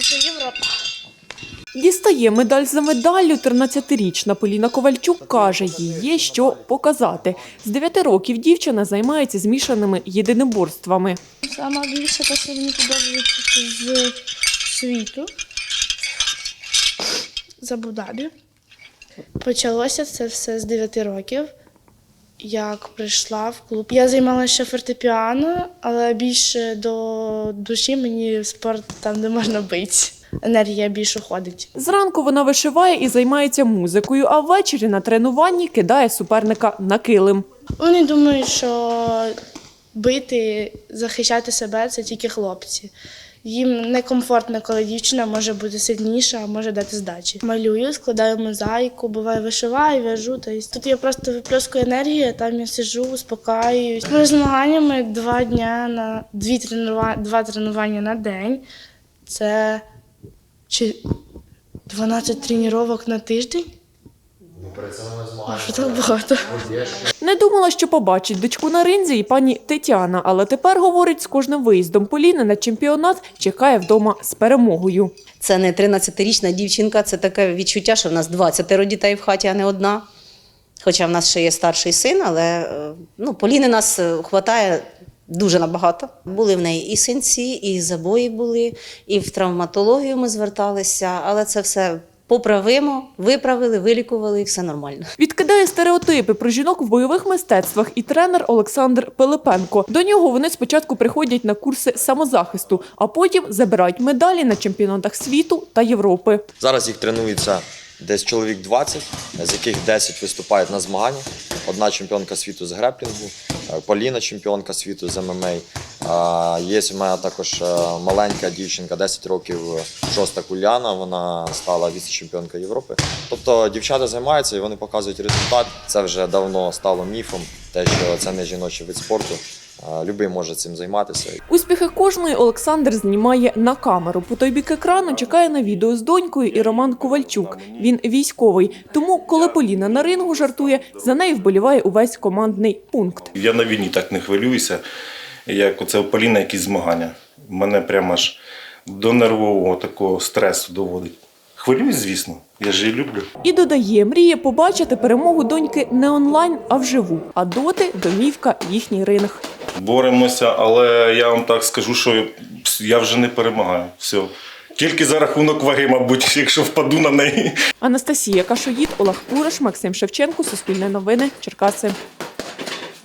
Це Європа. Дістає медаль за медаллю 13-річна Поліна Ковальчук каже, їй є що показати. З 9 років дівчина займається змішаними єдиноборствами. Сама більше те, що мені подобається з світу. З Абу-Дабі. Почалося це все з 9 років, як прийшла в клуб. Я займалася фортепіано, але більше до душі мені спорт там, де можна бити. Енергія більше ходить. Зранку вона вишиває і займається музикою, а ввечері на тренуванні кидає суперника на килим. Вони думають, що бити, захищати себе це тільки хлопці. Їм некомфортно, коли дівчина може бути сильніша, а може дати здачі. Малюю, складаю мозаїку, буває вишиваю, в'яжу. Тобто тут я просто виплескую енергію, там я сиджу, успокаююсь. Перед змаганнями два дня на дві тренува... два тренування на день. Це чи 12 тренувань на тиждень? А що так багато? Не думала, що побачить дочку на ринзі і пані Тетяна, але тепер говорить, з кожним виїздом Поліни на чемпіонат чекає вдома з перемогою. Це не 13-річна дівчинка, це таке відчуття, що в нас 20 дітей в хаті, а не одна. Хоча в нас ще є старший син, але е, ну, Поліни нас е, хватає дуже набагато. Були в неї і синці, і забої були, і в травматологію ми зверталися, але це все поправимо, виправили, вилікували, і все нормально. Відкидає стереотипи про жінок в бойових мистецтвах і тренер Олександр Пилипенко. До нього вони спочатку приходять на курси самозахисту, а потім забирають медалі на чемпіонатах світу та Європи. Зараз їх тренується десь чоловік 20, з яких 10 виступають на змаганнях. Одна чемпіонка світу з греплінгу, е, Поліна чемпіонка світу з ММА. Є у мене також е, маленька дівчинка, 10 років, шоста Куляна, вона стала віце-чемпіонка Європи. Тобто дівчата займаються і вони показують результат. Це вже давно стало міфом, те, що це не жіночий вид спорту. Любий може цим займатися. Успіхи кожної Олександр знімає на камеру. По той бік екрану чекає на відео з донькою і Роман Ковальчук. Він військовий. Тому, коли Поліна на рингу жартує, за нею вболіває увесь командний пункт. Я на війні так не хвилююся, як оце у Поліна якісь змагання. Мене прямо аж до нервового такого стресу доводить. Хвилююсь, звісно, я ж її люблю. І додає, мріє побачити перемогу доньки не онлайн, а вживу. А доти домівка їхній ринг. Боремося, але я вам так скажу, що я вже не перемагаю. Все. Тільки за рахунок ваги, мабуть, якщо впаду на неї. Анастасія Кашоїд, Олег Кураш, Максим Шевченко, Суспільне новини, Черкаси.